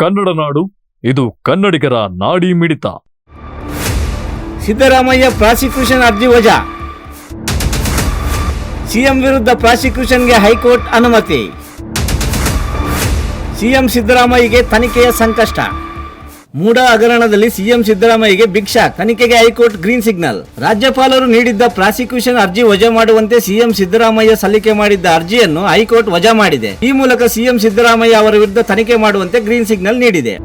ಕನ್ನಡ ನಾಡು, ಇದು ಕನ್ನಡಿಗರ ನಾಡಿ ಮಿಡಿತ. ಸಿದ್ದರಾಮಯ್ಯ ಪ್ರಾಸಿಕ್ಯೂಷನ್ ಅರ್ಜಿ ವಜಾ. ಸಿಎಂ ವಿರುದ್ಧ ಪ್ರಾಸಿಕ್ಯೂಷನ್ಗೆ ಹೈಕೋರ್ಟ್ ಅನುಮತಿ. ಸಿಎಂ ಸಿದ್ದರಾಮಯ್ಯಗೆ ತನಿಖೆಯ ಸಂಕಷ್ಟ. ಮೂಡ ಹಗರಣದಲ್ಲಿ ಸಿಎಂ ಸಿದ್ದರಾಮಯ್ಯಗೆ ಬಿಗ್ ತನಿಖೆಗೆ ಹೈಕೋರ್ಟ್ ಗ್ರೀನ್ ಸಿಗ್ನಲ್. ರಾಜ್ಯಪಾಲರು ನೀಡಿದ್ದ ಪ್ರಾಸಿಕ್ಯೂಷನ್ ಅರ್ಜಿ ವಜಾ ಮಾಡುವಂತೆ ಸಿಎಂ ಸಿದ್ದರಾಮಯ್ಯ ಸಲ್ಲಿಕೆ ಮಾಡಿದ್ದ ಅರ್ಜಿಯನ್ನು ಹೈಕೋರ್ಟ್ ವಜಾ ಮಾಡಿದೆ. ಈ ಮೂಲಕ ಸಿಎಂ ಸಿದ್ದರಾಮಯ್ಯ ಅವರ ವಿರುದ್ಧ ತನಿಖೆ ಮಾಡುವಂತೆ ಗ್ರೀನ್ ಸಿಗ್ನಲ್ ನೀಡಿದೆ.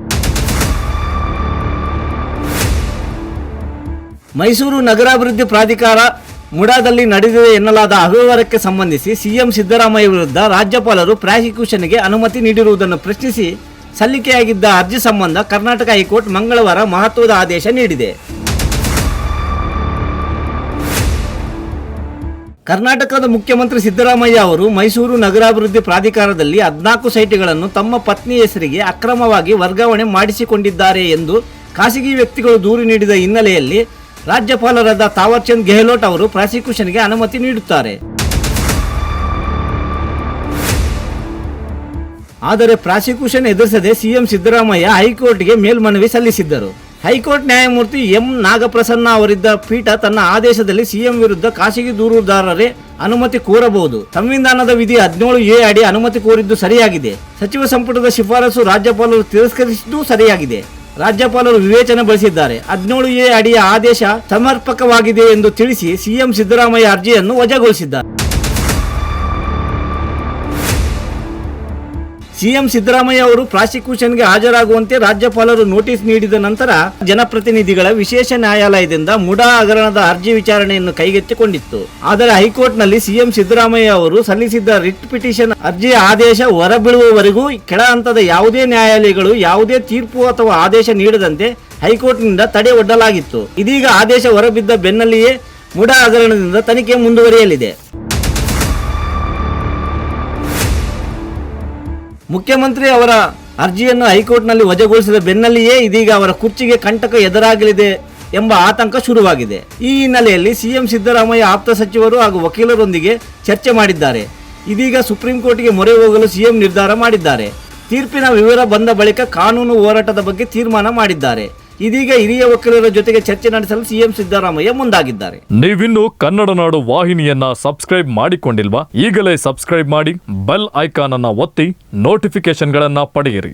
ಮೈಸೂರು ನಗರಾಭಿವೃದ್ಧಿ ಪ್ರಾಧಿಕಾರ ಮುಡಾದಲ್ಲಿ ನಡೆದಿದೆ ಎನ್ನಲಾದ ಅವ್ಯವಹಾರಕ್ಕೆ ಸಂಬಂಧಿಸಿ ಸಿಎಂ ಸಿದ್ದರಾಮಯ್ಯ ವಿರುದ್ಧ ರಾಜ್ಯಪಾಲರು ಪ್ರಾಸಿಕ್ಯೂಷನ್ಗೆ ಅನುಮತಿ ನೀಡಿರುವುದನ್ನು ಪ್ರಶ್ನಿಸಿ ಸಲ್ಲಿಕೆಯಾಗಿದ್ದ ಅರ್ಜಿ ಸಂಬಂಧ ಕರ್ನಾಟಕ ಹೈಕೋರ್ಟ್ ಮಂಗಳವಾರ ಮಹತ್ವದ ಆದೇಶ ನೀಡಿದೆ. ಕರ್ನಾಟಕದ ಮುಖ್ಯಮಂತ್ರಿ ಸಿದ್ದರಾಮಯ್ಯ ಅವರು ಮೈಸೂರು ನಗರಾಭಿವೃದ್ಧಿ ಪ್ರಾಧಿಕಾರದಲ್ಲಿ ಹದಿನಾಲ್ಕು ಸೈಟ್ಗಳನ್ನು ತಮ್ಮ ಪತ್ನಿ ಹೆಸರಿಗೆ ಅಕ್ರಮವಾಗಿ ವರ್ಗಾವಣೆ ಮಾಡಿಸಿಕೊಂಡಿದ್ದಾರೆ ಎಂದು ಖಾಸಗಿ ವ್ಯಕ್ತಿಗಳು ದೂರು ನೀಡಿದ ಹಿನ್ನೆಲೆಯಲ್ಲಿ ರಾಜ್ಯಪಾಲರಾದ ತಾವರ್ಚಂದ್ ಗೆಹ್ಲೋಟ್ ಅವರು ಪ್ರಾಸಿಕ್ಯೂಷನ್ಗೆ ಅನುಮತಿ ನೀಡುತ್ತಾರೆ. ಆದರೆ ಪ್ರಾಸಿಕ್ಯೂಷನ್ ಎದುರಿಸದೆ ಸಿಎಂ ಸಿದ್ದರಾಮಯ್ಯ ಹೈಕೋರ್ಟ್ಗೆ ಮೇಲ್ಮನವಿ ಸಲ್ಲಿಸಿದ್ದರು. ಹೈಕೋರ್ಟ್ ನ್ಯಾಯಮೂರ್ತಿ ಎಂ ನಾಗಪ್ರಸನ್ನ ಅವರಿದ್ದ ಪೀಠ ತನ್ನ ಆದೇಶದಲ್ಲಿ ಸಿಎಂ ವಿರುದ್ಧ ಖಾಸಗಿ ದೂರುದಾರರೇ ಅನುಮತಿ ಕೋರಬಹುದು. ಸಂವಿಧಾನದ ವಿಧಿ ಹದಿನೇಳು ಎ ಅಡಿ ಅನುಮತಿ ಕೋರಿದ್ದು ಸರಿಯಾಗಿದೆ. ಸಚಿವ ಸಂಪುಟದ ಶಿಫಾರಸು ರಾಜ್ಯಪಾಲರು ತಿರಸ್ಕರಿಸಿದ್ದು ಸರಿಯಾಗಿದೆ. ರಾಜ್ಯಪಾಲರು ವಿವೇಚನೆ ಬಳಸಿದ್ದಾರೆ ಹದಿನೇಳು ಎ ಅಡಿಯ ಆದೇಶ ಸಮರ್ಪಕವಾಗಿದೆ ಎಂದು ತಿಳಿಸಿ ಸಿಎಂ ಸಿದ್ದರಾಮಯ್ಯ ಅರ್ಜಿಯನ್ನು ವಜಾಗೊಳಿಸಿದ್ದಾರೆ. ಸಿಎಂ ಸಿದ್ದರಾಮಯ್ಯ ಅವರು ಪ್ರಾಸಿಕ್ಯೂಷನ್ಗೆ ಹಾಜರಾಗುವಂತೆ ರಾಜ್ಯಪಾಲರು ನೋಟಿಸ್ ನೀಡಿದ ನಂತರ ಜನಪ್ರತಿನಿಧಿಗಳ ವಿಶೇಷ ನ್ಯಾಯಾಲಯದಿಂದ ಮುಡಾ ಹಗರಣದ ಅರ್ಜಿ ವಿಚಾರಣೆಯನ್ನು ಕೈಗೆತ್ತಿಕೊಂಡಿತ್ತು. ಆದರೆ ಹೈಕೋರ್ಟ್ನಲ್ಲಿ ಸಿಎಂ ಸಿದ್ದರಾಮಯ್ಯ ಅವರು ಸಲ್ಲಿಸಿದ್ದ ರಿಟ್ ಪಿಟಿಷನ್ ಅರ್ಜಿಯ ಆದೇಶ ಹೊರಬೀಳುವವರೆಗೂ ಕೆಳ ಹಂತದ ಯಾವುದೇ ನ್ಯಾಯಾಲಯಗಳು ಯಾವುದೇ ತೀರ್ಪು ಅಥವಾ ಆದೇಶ ನೀಡದಂತೆ ಹೈಕೋರ್ಟ್ನಿಂದ ತಡೆ ಒಡ್ಡಲಾಗಿತ್ತು. ಇದೀಗ ಆದೇಶ ಹೊರಬಿದ್ದ ಬೆನ್ನಲ್ಲಿಯೇ ಮುಡಾ ಹಗರಣದಿಂದ ತನಿಖೆ ಮುಂದುವರಿಯಲಿದೆ. ಮುಖ್ಯಮಂತ್ರಿ ಅವರ ಅರ್ಜಿಯನ್ನು ಹೈಕೋರ್ಟ್ನಲ್ಲಿ ವಜಗೊಳಿಸಿದ ಬೆನ್ನಲ್ಲಿಯೇ ಇದೀಗ ಅವರ ಕುರ್ಚಿಗೆ ಕಂಟಕ ಎದುರಾಗಲಿದೆ ಎಂಬ ಆತಂಕ ಶುರುವಾಗಿದೆ. ಈ ಹಿನ್ನೆಲೆಯಲ್ಲಿ ಸಿಎಂ ಸಿದ್ದರಾಮಯ್ಯ ಆಪ್ತ ಸಚಿವರು ಹಾಗೂ ವಕೀಲರೊಂದಿಗೆ ಚರ್ಚೆ ಮಾಡಿದ್ದಾರೆ. ಇದೀಗ ಸುಪ್ರೀಂ ಕೋರ್ಟ್ಗೆ ಮೊರೆ ಹೋಗಲು ಸಿಎಂ ನಿರ್ಧಾರ ಮಾಡಿದ್ದಾರೆ. ತೀರ್ಪಿನ ವಿವರ ಬಂದ ಬಳಿಕ ಕಾನೂನು ಹೋರಾಟದ ಬಗ್ಗೆ ತೀರ್ಮಾನ ಮಾಡಿದ್ದಾರೆ. ಇದೀಗ ಹಿರಿಯ ವಕೀಲರ ಜೊತೆಗೆ ಚರ್ಚೆ ನಡೆಸಲು ಸಿಎಂ ಸಿದ್ದರಾಮಯ್ಯ ಮುಂದಾಗಿದ್ದಾರೆ. ನೀವಿನ್ನು ಕನ್ನಡ ನಾಡು ವಾಹಿನಿಯನ್ನ ಸಬ್ಸ್ಕ್ರೈಬ್ ಮಾಡಿಕೊಂಡಿಲ್ವಾ? ಈಗಲೇ ಸಬ್ಸ್ಕ್ರೈಬ್ ಮಾಡಿ, ಬೆಲ್ ಐಕಾನ್ ಅನ್ನ ಒತ್ತಿ ನೋಟಿಫಿಕೇಶನ್ಗಳನ್ನ ಪಡೆಯಿರಿ.